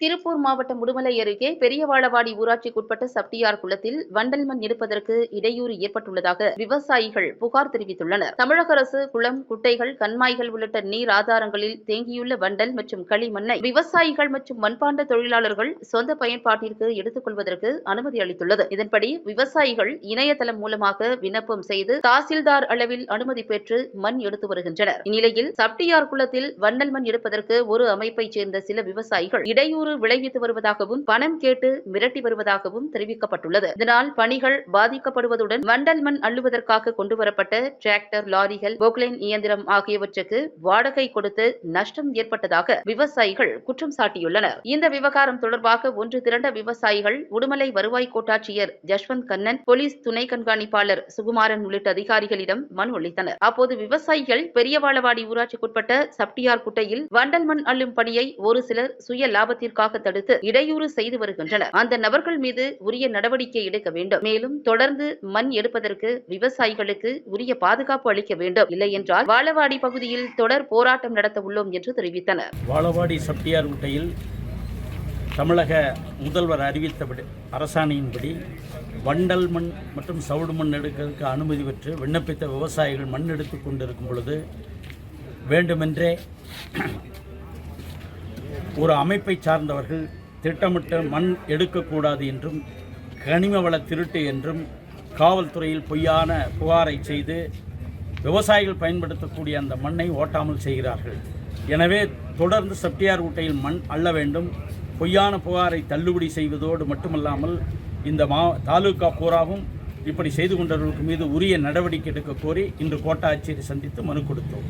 திருப்பூர் மாவட்டம் உடுமலை அருகே பெரியவாளவாடி ஊராட்சிக்குட்பட்ட சப்டியார் குளத்தில் வண்டல் மண் எடுப்பதற்கு இடையூறு ஏற்பட்டுள்ளதாக விவசாயிகள் புகார் தெரிவித்துள்ளனர். தமிழக அரசு குளம் குட்டைகள் கண்மாய்கள் உள்ளிட்ட நீர் ஆதாரங்களில் தேங்கியுள்ள வண்டல் மற்றும் களிமண்ணை விவசாயிகள் மற்றும் மண்பாண்ட தொழிலாளர்கள் சொந்த பயன்பாட்டிற்கு எடுத்துக் கொள்வதற்கு அனுமதி அளித்துள்ளது. இதன்படி விவசாயிகள் இணையதளம் மூலமாக விண்ணப்பம் செய்து தாசில்தார் அளவில் அனுமதி பெற்று மண் எடுத்து வருகின்றனர். இந்நிலையில் சப்டியார் குளத்தில் வண்டல் மண் எடுப்பதற்கு ஒரு அமைப்பைச் சேர்ந்த சில விவசாயிகள் இடையூறு விளைவித்து வருவதாகவும் பணம் கேட்டு மிரட்டி வருவதாகவும் தெரிவிக்கப்பட்டுள்ளது. இதனால் பணிகள் பாதிக்கப்படுவதுடன் வண்டல் மண் அள்ளுவதற்காக கொண்டுவரப்பட்ட டிராக்டர் லாரிகள் போக்லைன் இயந்திரம் ஆகியவற்றுக்கு வாடகை கொடுத்து நஷ்டம் ஏற்பட்டதாக விவசாயிகள் குற்றம் சாட்டியுள்ளனர். இந்த விவகாரம் தொடர்பாக ஒன்று திரண்ட விவசாயிகள் உடுமலை வருவாய் கோட்டாட்சியர் ஜஷ்வந்த் கண்ணன் போலீஸ் துணை கண்காணிப்பாளர் சுகுமாரன் உள்ளிட்ட அதிகாரிகளிடம் மனு அளித்தனர். அப்போது விவசாயிகள் பெரியவாளவாடி ஊராட்சிக்குட்பட்ட சப்டியார் குட்டையில் வண்டல் மண் அள்ளும் பணியை ஒரு சிலர் சுய லாபத்திற்காக தடுத்து இடையூறு செய்து வருகின்றனர். அந்த நபர்கள் மீது உரிய நடவடிக்கை எடுக்க வேண்டும். மேலும் தொடர்ந்து மண் எடுப்பதற்கு விவசாயிகளுக்கு உரிய பாதுகாப்பு அளிக்க வேண்டும். இல்லை என்றால் வாழவாடி பகுதியில் தொடர் போராட்டம் நடத்த உள்ளோம் என்று தெரிவித்தனர். வாழவாடி சப்டியார் முட்டையில் தமிழக முதல்வர் அறிவித்தபடி அரசாணையின்படி வண்டல் மண் மற்றும் சவுடு மண் எடுக்கிறதுக்கு அனுமதி பெற்று விண்ணப்பித்த விவசாயிகள் மண் எடுத்து கொண்டிருக்கும் பொழுது வேண்டுமென்றே ஒரு அமைப்பை சார்ந்தவர்கள் திட்டமிட்ட மண் எடுக்கக்கூடாது என்றும் கனிம வள திருட்டு என்றும் காவல்துறையில் பொய்யான புகாரை செய்து விவசாயிகள் பயன்படுத்தக்கூடிய அந்த மண்ணை ஓட்டாமல் செய்கிறார்கள். எனவே தொடர்ந்து செப்டியார் ஊட்டையில் மண் அள்ள வேண்டும். பொய்யான புகாரை தள்ளுபடி செய்வதோடு மட்டுமல்லாமல் இந்த மா தாலுகா பூராவும் இப்படி செய்து கொண்டவர்களுக்கு மீது உரிய நடவடிக்கை எடுக்க கோரி இன்று கோட்டாட்சியரை சந்தித்து மனு கொடுத்தோம்.